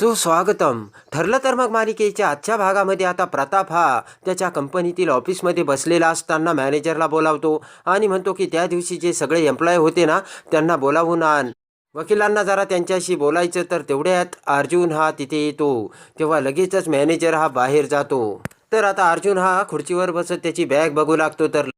सुस्वागतम. ठरलं तर मग मालिकेच्या आजच्या भागामध्ये आता प्रताप हा त्याच्या कंपनीतील ऑफिसमध्ये बसलेला असताना मॅनेजरला बोलावतो आणि म्हणतो की त्या दिवशी जे सगळे एम्प्लॉय होते ना त्यांना बोलावून आण. वकिलांना जरा त्यांच्याशी बोलायचं तर तेवढ्यात अर्जुन हा तिथे येतो. तेव्हा लगेचच मॅनेजर हा बाहेर जातो. तर आता अर्जुन हा खुर्चीवर बसत त्याची बॅग बघू लागतो तर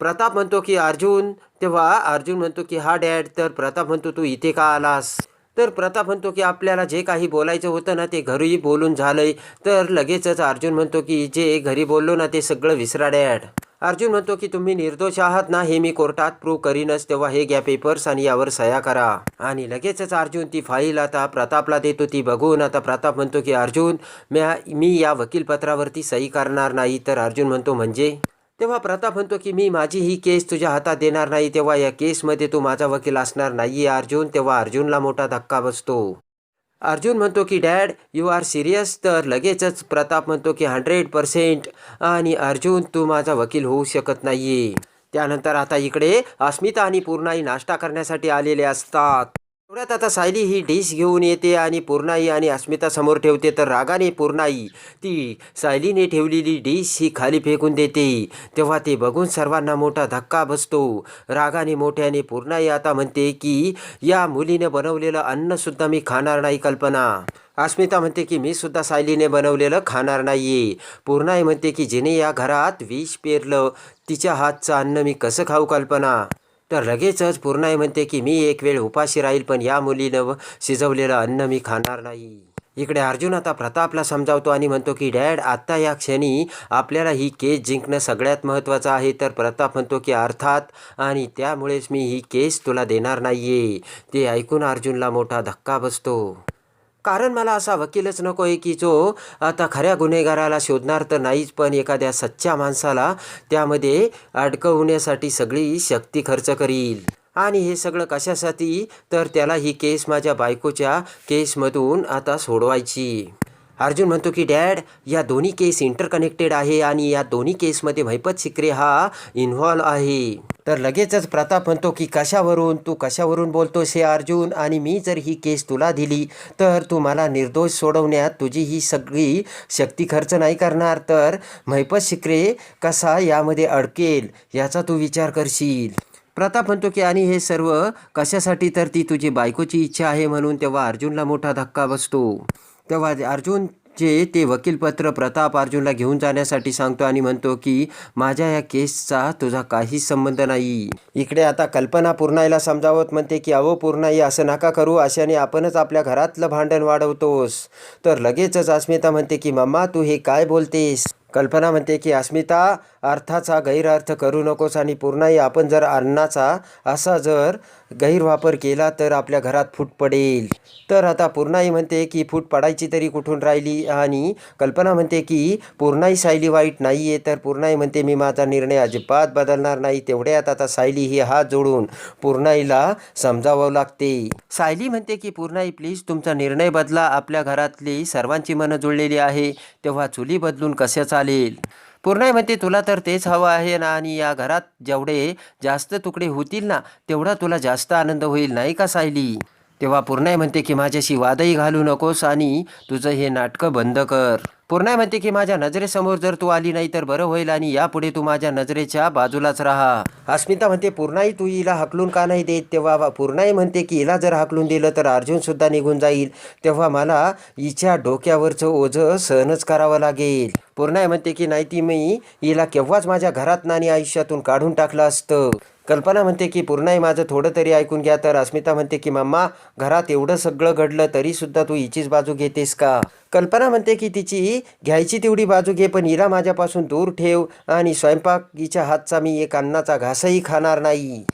प्रताप म्हणतो की अर्जुन तेव्हा अर्जुन म्हणतो की हा डॅड तर प्रताप म्हणतो तू इथे का आलास? तर प्रताप म्हणतो की आपल्याला जे काही बोलायचं होतं ना ते घरी बोलून झालंय. तर लगेचच अर्जुन म्हणतो की जे घरी बोललो ना ते सगळं विसरा डॅड अर्जुन म्हणतो की तुम्ही निर्दोष आहात ना हे मी कोर्टात प्रूव्ह करीनच तेव्हा हे घ्या पेपर्स आणि यावर सह्या करा. आणि लगेचच अर्जुन ती फाईल आता प्रतापला देतो ती बघून आता प्रताप म्हणतो की अर्जुन म्या मी या वकीलपत्रावरती सही करणार नाही. तर अर्जुन म्हणतो म्हणजे? तेव्हा प्रताप म्हणतो की मी माझी ही केस तुझ्या हातात देणार नाही तेव्हा या केसमध्ये तू माझा वकील असणार नाही अर्जुन. तेव्हा अर्जुनला मोठा धक्का बसतो. अर्जुन म्हणतो की डॅड यू आर सिरियस. तर लगेचच प्रताप म्हणतो की हंड्रेड पर्सेंट. आणि अर्जुन तू माझा वकील होऊ शकत नाही त्यानंतर आता इकडे अस्मिता आणि पूर्णाई नाश्ता करण्यासाठी आलेले असतात. तेवढ्यात आता सायली ही डिश घेऊन येते आणि पूर्णाई आणि अस्मिता समोर ठेवते तर रागाने पूर्णाई ती सायलीने ठेवलेली डिश ही खाली फेकून देते. तेव्हा ते बघून सर्वांना मोठा धक्का बसतो. रागाने मोठ्याने पूर्णाई आता म्हणते की या मुलीने बनवलेलं अन्नसुद्धा मी खाणार नाही कल्पना. अस्मिता म्हणते की मी सुद्धा सायलीने बनवलेलं खाणार नाही पूर्णाई म्हणते की जिने या घरात विष पेरलं तिच्या हातचं अन्न मी कसं खाऊ कल्पना? तर लगेचच पूर्णाई म्हणते की मी एक वेळ उपाशी राहील पण या मुलीनं शिजवलेलं अन्न मी खाणार नाही. इकडे अर्जुन आता प्रतापला समजावतो आणि म्हणतो की डॅड आत्ता या क्षणी आपल्याला ही केस जिंकणं सगळ्यात महत्त्वाचं आहे. तर प्रताप म्हणतो की अर्थात आणि त्यामुळेच मी ही केस तुला देणार नाहीये. ते ऐकून अर्जुनला मोठा धक्का बसतो. कारण मला असा वकीलच नको आहे की जो आता खऱ्या गुन्हेगाराला शोधणार तर नाहीच पण एखाद्या सच्च्या माणसाला त्यामध्ये अडकवण्यासाठी सगळी शक्ती खर्च करील. आणि हे सगळं कशासाठी? तर त्याला ही केस माझ्या बायकोच्या केसमधून आता सोडवायची. अर्जुन म्हणतो की डॅड या दोन्ही केस इंटरकनेक्टेड आहे आणि या दोन्ही केसमध्ये भैपत शिक्रे हा इन्व्हॉल्व आहे. तर लगेचच प्रताप म्हणतो की कशावरून? तू कशावरून बोलतोस हे अर्जुन? आणि मी जर ही केस तुला दिली तर तू मला निर्दोष सोडवण्यात तुझी ही सगळी शक्ती खर्च नाही करणार. तर महिपत शिक्रे कसा यामध्ये अडकेल याचा तू विचार करशील. प्रताप म्हणतो की आणि हे सर्व कशासाठी? तर ती तुझी बायकोची इच्छा आहे म्हणून तेव्हा अर्जुनला मोठा धक्का बसतो. तेव्हा अर्जुन जे ते वकीलपत्र प्रताप अर्जुनला घेऊन जाण्यासाठी सांगतो आणि म्हणतो की माझ्या या केसचा तुझा काहीच संबंध नाही. इकडे आता कल्पना पूर्णाईला समजावत म्हणते की अहो पूर्णाई असं नका करू. अशाने आपणच आपल्या घरातलं भांडण वाढवतोस. तर लगेचच अस्मिता म्हणते की मम्मा तू हे काय बोलतेस? कल्पना म्हणते की अस्मिता अर्थाचा गैरअर्थ करू नकोस आणि पूर्णही आपण जर अन्नाचा असा जर गैरवापर केला तर आपल्या घरात फूट पडेल. तर आता पूर्णाई म्हणते की फूट पडायची तरी कुठून राहिली? आणि कल्पना म्हणते की पूर्णाई सायली वाईट नाही आहे तर पूर्णाई म्हणते मी माझा निर्णय अजिबात बदलणार नाही. तेवढ्यात आता सायली ही हात जोडून पूर्णाईला समजावं लागते. सायली म्हणते की पूर्णाई प्लीज तुमचा निर्णय बदला. आपल्या घरातली सर्वांची मनं जुळलेली आहे. तेव्हा चुली बदलून कशाचा चालेल. पूर्णाई म्हणते तुला तर तेच हवं आहे ना आणि या घरात जेवढे जास्त तुकडे होतील ना तेवढा तुला जास्त आनंद होईल नाही का सायली? तेव्हा पूर्णाई म्हणते की माझ्याशी वादही घालू नकोस आणि तुझं हे नाटकं बंद कर. पूर्णा म्हणते की माझ्या नजरेसमोर जर तू आली नाही तर बरं होईल आणि यापुढे तू माझ्या नजरेच्या बाजूलाच राहा. अस्मिता म्हणते पूर्णाई तू हिला हकलून का नाही देत? तेव्हा पूर्णाई म्हणते की हिला जर हकलून दिलं तर अर्जुन सुद्धा निघून जाईल. तेव्हा मला हिच्या डोक्यावरचं ओझं सहनच करावं लागेल. पूर्णाई म्हणते की नाही ती मी हिला केव्हाच माझ्या घरात आणि आयुष्यातून काढून टाकलं असतं. कल्पना म्हणते की पूर्णाई माझं थोडं तरी ऐकून घ्या. तर अस्मिता म्हणते की मम्मा घरात एवढं सगळं घडलं तरीसुद्धा तू हिचीच बाजू घेतेस का? कल्पना म्हणते की तिची घ्यायची तेवढी बाजू घे पण हिला माझ्यापासून दूर ठेव आणि स्वयंपाक हिच्या हातचा मी एक अन्नाचा घासही खाणार नाही.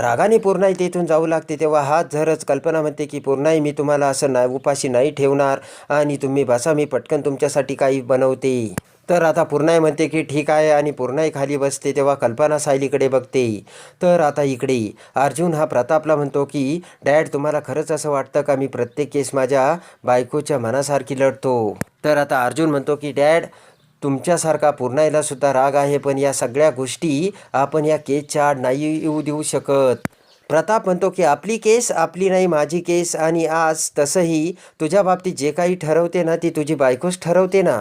रागाने पूर्णाई तेथून जाऊ लागते तेव्हा हात झरच कल्पना म्हणते की पूर्णाई मी तुम्हाला असं नाही उपाशी नाही ठेवणार आणि तुम्ही बसा मी पटकन तुमच्यासाठी काही बनवते. तर आता पूर्णाई म्हणते की ठीक आहे आणि पूर्णाई खाली बसते तेव्हा कल्पना सायलीकडे बघते. तर आता इकडे अर्जुन हा प्रतापला म्हणतो की डॅड तुम्हाला खरंच असं वाटतं का मी प्रत्येक केस माझ्या बायकोच्या मनासारखी लढतो? तर आता अर्जुन म्हणतो की डॅड तुमच्यासारखा पूर्णाईला सुद्धा राग आहे पण या सगळ्या गोष्टी आपण या केसच्या आड नाही येऊ देऊ शकत. प्रताप म्हणतो की आपली केस आपली नाही माझी केस आणि आज तसंही. तुझ्या बाबतीत जे काही ठरवते ना ती तुझी बायकोच ठरवते ना.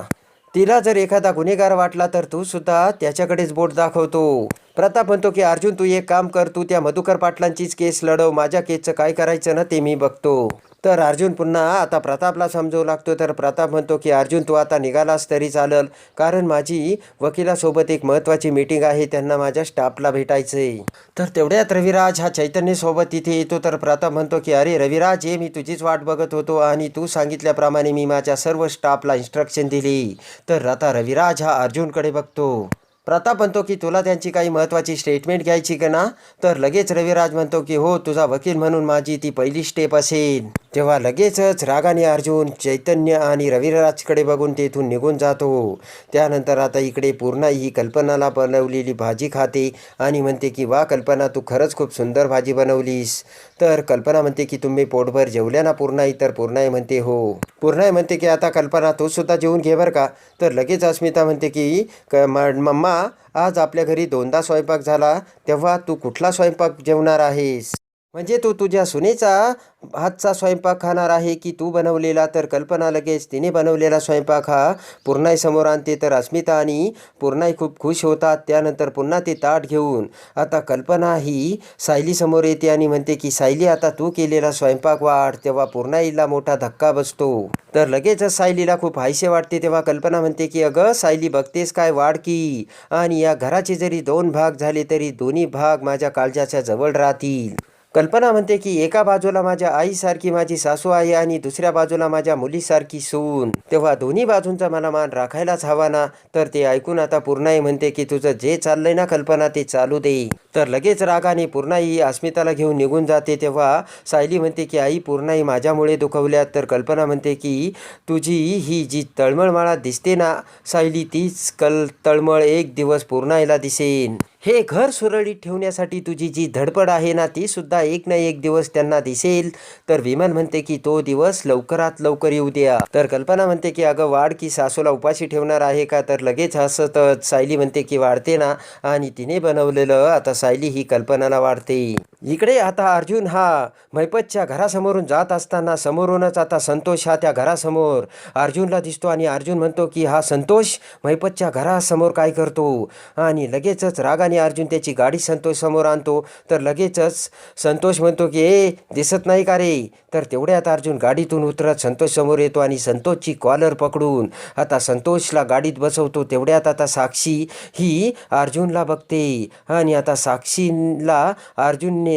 तिला जर एखादा गुन्हेगार वाटला तर तू सुद्धा त्याच्याकडेच बोट दाखवतो. प्रताप म्हणतो की अर्जुन तू एक काम कर तू त्या मधुकर पाटलांचीच केस लढव. माझ्या केसचं काय करायचं ना ते मी बघतो. तर अर्जुन पुन्हा आता प्रतापला समजवू लागतो. तर प्रताप म्हणतो की अर्जुन तू आता निघालास तरी चालेल. कारण माझी वकिलासोबत एक महत्त्वाची मीटिंग आहे. त्यांना माझ्या स्टाफला भेटायचंय. तर तेवढ्यात रविराज हा चैतन्यसोबत तिथे येतो. तर प्रताप म्हणतो की अरे रविराज हे मी तुझीच वाट बघत होतो आणि तू सांगितल्याप्रमाणे मी माझ्या सर्व स्टाफला इन्स्ट्रक्शन दिली. तर आता रविराज हा अर्जुनकडे बघतो. प्रताप म्हणतो की तुला त्यांची काही महत्त्वाची स्टेटमेंट घ्यायची का ना? तर लगेच रविराज म्हणतो की हो तुझा वकील म्हणून माझी ती पहिली स्टेप असेल. तेव्हा लगेचच रागाने अर्जुन चैतन्य आणि रविराजकडे बघून तेथून निघून जातो. त्यानंतर आता इकडे पूर्ण ही कल्पनाला बनवलेली भाजी खाते आणि म्हणते की वा कल्पना तू खरंच खूप सुंदर भाजी बनवलीस. तर कल्पना म्हणते की तुम्ही पोटभर जेवल्या ना पूर्णाई तर पूर्णाई म्हणते हो. पूर्णाई म्हणते की आता कल्पना तू सुद्धा जेवून घे बरं का. तर लगेच अस्मिता म्हणते की क मम्मा आज आपल्या घरी दोनदा स्वयंपाक झाला तेव्हा तू कुठला स्वयंपाक जेवणार आहेस? म्हणजे तू तुझ्या सुनेचा हातचा स्वयंपाक खाणार आहे की तू बनवलेला? तर कल्पना लगेच तिने बनवलेला स्वयंपाक हा पूर्णाई समोर आणते तर अस्मिता आणि पूर्णाई खूप खुश होतात. त्यानंतर पुन्हा ते ताट घेऊन आता कल्पना ही सायलीसमोर येते आणि म्हणते की सायली आता तू केलेला स्वयंपाक वाढ. तेव्हा पूर्णाईला मोठा धक्का बसतो. तर लगेचच सायलीला खूप हायसे वाटते. तेव्हा कल्पना म्हणते की अगं सायली बघतेस काय वाढ की? आणि या घराचे जरी दोन भाग झाले तरी दोन्ही भाग माझ्या काळजाच्या जवळ राहतील. कल्पना म्हणते की एका बाजूला माझ्या आईसारखी माझी सासू आहे आणि दुसऱ्या बाजूला माझ्या मुलीसारखी सून. तेव्हा दोन्ही बाजूंचा मला मान राखायलाच हवा ना. तर ते ऐकून आता पूर्णाई म्हणते की तुझं जे चाललंय ना कल्पना ते चालू दे. तर लगेच रागाने पूर्णाई अस्मिताला घेऊन निघून जाते. तेव्हा सायली म्हणते की आई पूर्णाई माझ्यामुळे दुखवल्यात तर कल्पना म्हणते की तुझी ही जी तळमळ मला दिसते ना सायली तीच कल तळमळ एक दिवस पूर्णाईला दिसेन. हे घर सुरळीत ठेवण्यासाठी तुझी जी धडपड आहे ना ती सुद्धा एक ना एक दिवस त्यांना दिसेल. तर विमान म्हणते की तो दिवस लवकरात लवकर येऊ द्या. तर कल्पना म्हणते की अगं वाढ की सासूला उपाशी ठेवणार आहे का? तर लगेच हसतच सायली म्हणते की वाढते ना. आणि तिने बनवलेलं आता सायली ही कल्पनाला वाढते. इकडे आता अर्जुन हा मैपतच्या घरासमोरून जात असताना समोरूनच आता संतोष हा त्या घरासमोर अर्जुनला दिसतो आणि अर्जुन म्हणतो की हा संतोष मैपतच्या घरासमोर काय करतो? आणि लगेचच रागाने अर्जुन त्याची गाडी संतोष समोर आणतो. तर लगेचच संतोष म्हणतो की ए दिसत नाही का रे? तर तेवढ्यात अर्जुन गाडीतून उतरत संतोष समोर येतो आणि संतोषची कॉलर पकडून आता संतोषला गाडीत बसवतो. तेवढ्यात आता साक्षी ही अर्जुनला बघते आणि आता साक्षीला अर्जुनने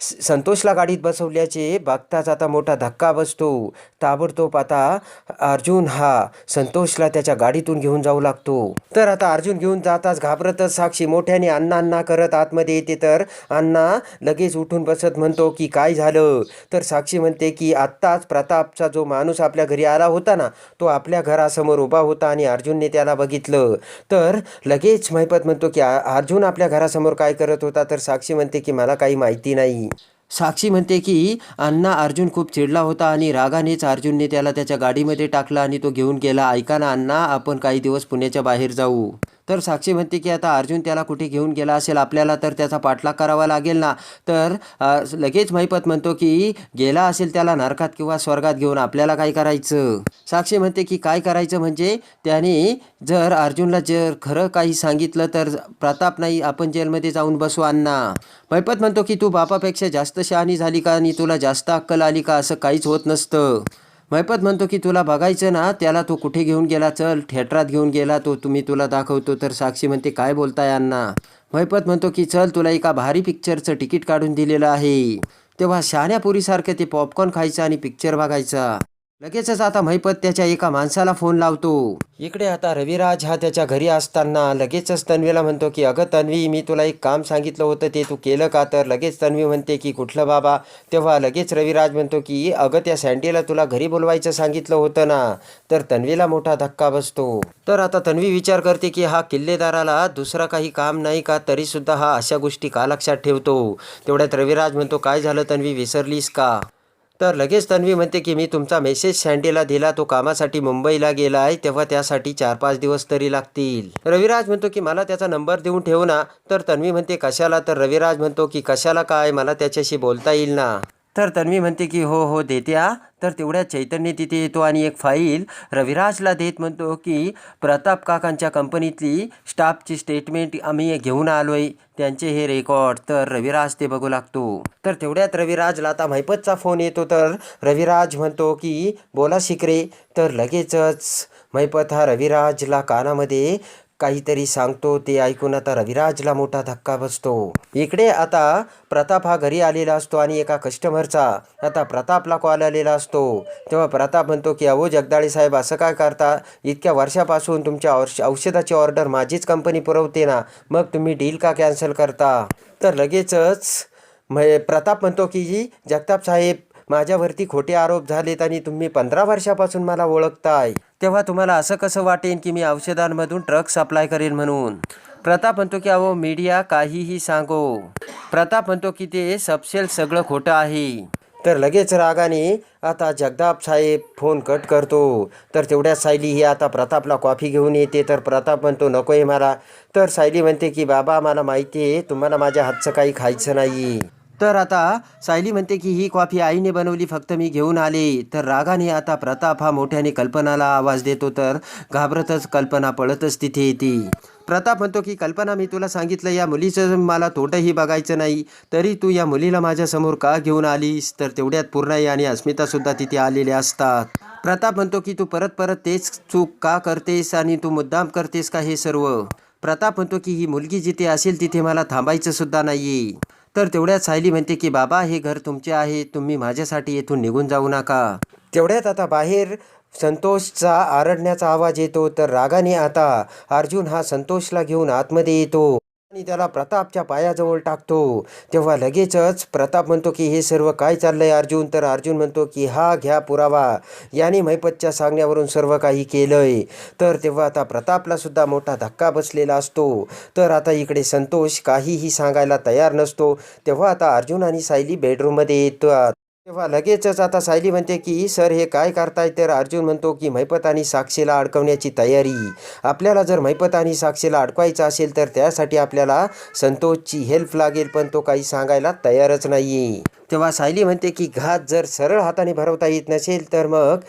स- संतोषला गाडीत बसवल्याचे बघताच आता मोठा धक्का बसतो. ताबडतोब आता अर्जुन हा संतोषला त्याच्या गाडीतून घेऊन जाऊ लागतो. तर आता अर्जुन घेऊन जाताच घाबरतच साक्षी मोठ्याने अण्णा अण्णा करत आतमध्ये येते. तर अण्णा लगेच उठून बसत म्हणतो की काय झालं? तर साक्षी म्हणते की आत्ताच प्रतापचा जो माणूस आपल्या घरी आला होता ना तो आपल्या घरासमोर उभा होता आणि अर्जुनने त्याला बघितलं. तर लगेच महिपत म्हणतो की अर्जुन आपल्या घरासमोर काय करत होता? तर साक्षी म्हणते की मला काही माहिती नाही. साक्षी म्हणते की अण्णा अर्जुन खूप चिडला होता आणि रागानेच अर्जुनने त्याला त्याच्या गाडीमध्ये टाकला आणि तो घेऊन गेला. ऐका ना अण्णा आपण काही दिवस पुण्याच्या बाहेर जाऊ. तर साक्षी म्हणते की आता अर्जुन त्याला कुठे घेऊन गेला असेल आपल्याला तर त्याचा पाठलाग करावा लागेल ना. तर लगेच महिपत म्हणतो की गेला असेल त्याला नरकात किंवा स्वर्गात घेऊन आपल्याला काय करायचं? साक्षी म्हणते की काय करायचं म्हणजे त्याने जर अर्जुनला जर खरं काही सांगितलं तर प्रताप नाही आपण जेलमध्ये जाऊन बसू अण्णा. महिपत म्हणतो की तू बापापेक्षा जास्त शहाणी झाली का आणि तुला जास्त अक्कल आली का? असं काहीच होत नसतं. मैपत म्हणतो की तुला बघायचं ना त्याला तो कुठे घेऊन गेला चल थिएटरात घेऊन गेला तो तुम्ही तुला दाखवतो. तर साक्षी म्हणते काय बोलताय अण्णा? मैपत म्हणतो की चल तुला एका भारी पिक्चरचं तिकीट काढून दिलेलं आहे. तेव्हा शहाण्यापुरीसारखं ते पॉपकॉर्न खायचं आणि पिक्चर बघायचा. लगेचच आता महिपत त्याच्या एका माणसाला फोन लावतो. इकडे आता रविराज हा त्याच्या घरी असताना लगेचच तन्वीला म्हणतो की अगं तन्वी मी तुला एक काम सांगितलं होतं ते तू केलं का? तर लगेच तन्वी म्हणते की कुठलं बाबा? तेव्हा लगेच रविराज म्हणतो की अगं त्या सँडीला तुला घरी बोलवायचं सांगितलं होतं ना. तर तन्वीला मोठा धक्का बसतो. तर आता तन्वी विचार करते की हा किल्लेदाराला दुसरा काही काम नाही का? तरीसुद्धा हा अशा गोष्टी का लक्षात ठेवतो? तेवढ्यात रविराज म्हणतो काय झालं तन्वी? विसरलीस का? तर लगेच तन्वी म्हणते की मी तुमचा मेसेज सँडीला दिला. तो कामासाठी मुंबईला गेला आहे. तेव्हा त्यासाठी चार पाच दिवस तरी लागतील. रविराज म्हणतो की मला त्याचा नंबर देऊन ठेव ना. तर तन्वी म्हणते कशाला? तर रविराज म्हणतो की कशाला काय? मला त्याच्याशी बोलता येईल ना. तर तन्वी म्हणते की हो हो देत्या तर तेवढ्या चैतन्य तिथे येतो आणि एक फाईल रविराजला देत म्हणतो की प्रताप काकांच्या कंपनीतली स्टाफची स्टेटमेंट आम्ही घेऊन आलो आहे त्यांचे हे रेकॉर्ड. तर रविराज ते बघू लागतो. तर तेवढ्यात रविराजला आता महिपतचा फोन येतो. तर रविराज म्हणतो की बोला शिकरे. तर लगेचच महिपत हा रविराजला कानामध्ये काहीतरी सांगतो ते ऐकून आता रविराजला मोठा धक्का बसतो. इकडे आता प्रताप हा घरी आलेला असतो आणि एका कस्टमरचा आता प्रतापला कॉल आलेला असतो. तेव्हा प्रताप म्हणतो की अहो जगदाळे साहेब असं काय करता? इतक्या वर्षापासून तुमच्या औष औषधाची ऑर्डर माझीच कंपनी पुरवते ना. मग तुम्ही डील का कॅन्सल करता? तर लगेचच म प्रताप म्हणतो की जगताप साहेब माझ्यावरती खोटे आरोप झालेत आणि तुम्ही पंधरा वर्षापासून मला ओळखताय. तेव्हा तुम्हाला असं कसं वाटेन की मी औषधांमधून ट्रक सप्लाय करेन म्हणून? प्रताप म्हणतो की अहो मीडिया काहीही सांगो. प्रताप म्हणतो की ते सबसेल सगळं खोटं आहे. तर लगेच रागाने आता जगदाप साहेब फोन कट करतो. तर तेवढ्या सायली ही आता प्रतापला कॉफी घेऊन येते. तर प्रताप म्हणतो नको आहे मला. तर सायली म्हणते की बाबा मला माहिती आहे तुम्हाला माझ्या हातचं काही खायचं नाही तर आता सायली म्हणते की ही कॉफी आईने बनवली फक्त मी घेऊन आले. तर रागाने आता प्रताप हा मोठ्याने कल्पनाला आवाज देतो तर घाबरतच कल्पना पळतच तिथे येते. प्रताप म्हणतो की कल्पना मी तुला सांगितलं या मुलीचं मला तोटंही बघायचं नाही. तरी तू या मुलीला माझ्यासमोर का घेऊन आलीस? तर तेवढ्यात पूर्णाई आणि अस्मितासुद्धा तिथे आलेल्या असतात. प्रताप म्हणतो की तू परत परत तेच चूक का करतेस आणि तू मुद्दाम करतेस का हे सर्व? प्रताप म्हणतो की ही मुलगी जिथे असेल तिथे मला थांबायचं सुद्धा नाहीये. तर तेवढ्यात सायली म्हणते की बाबा हे घर तुमचे आहे. तुम्ही माझ्यासाठी येथून निघून जाऊ नका. तेवढ्यात आता बाहेर संतोषचा आरडण्याचा आवाज येतो तर रागाने आता अर्जुन हा संतोषला घेऊन आतमध्ये येतो. आणि त्याला प्रतापच्या पायाजवळ टाकतो. तेव्हा लगेचच प्रताप म्हणतो की हे सर्व काय चाललंय अर्जुन? तर अर्जुन म्हणतो की हा घ्या पुरावा. याने मैपतच्या सांगण्यावरून सर्व काही केलंय. तर तेव्हा आता प्रतापला सुद्धा मोठा धक्का बसलेला असतो. तर आता इकडे संतोष काहीही सांगायला तयार नसतो. तेव्हा आता अर्जुन आणि सायली बेडरूममध्ये येतात. तेव्हा लगेचच आता सायली म्हणते की सर हे काय करताय? तर अर्जुन म्हणतो की मैपत आणि साक्षीला अडकवण्याची तयारी. आपल्याला जर मैपत आणि साक्षीला अडकवायचं असेल तर त्यासाठी आपल्याला संतोषची हेल्प लागेल पण तो काही सांगायला तयारच नाही तेव्हा सायली म्हणते की घास जर सरळ हाताने भरवता येत नसेल तर मग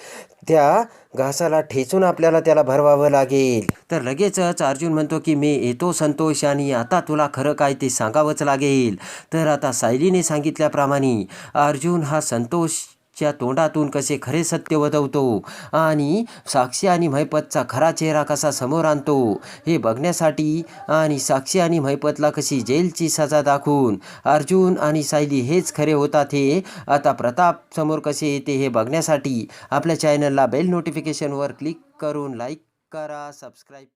त्या घासाला ठेचून आपल्याला त्याला भरवावं लागेल. तर लगेचच अर्जुन म्हणतो की मी येतो संतोष आणि आता तुला खरं काय ते सांगावंच लागेल. तर आता सायलीने सांगितल्याप्रमाणे अर्जुन हा संतोष च्या तोंडातून कसे खरे सत्य वदवतो? आणि साक्षी आणि महिपतचा खरा चेहरा कसा समोर आणतो? हे बघण्यासाठी आणि साक्षी आणि महिपतला कशी जेलची सजा दाखवून अर्जुन आणि सायली हेच खरे होतात हे आता प्रताप समोर कसे येते हे बघण्यासाठी आपल्या चॅनलला बेल नोटिफिकेशनवर क्लिक करून लाईक करा सबस्क्राईब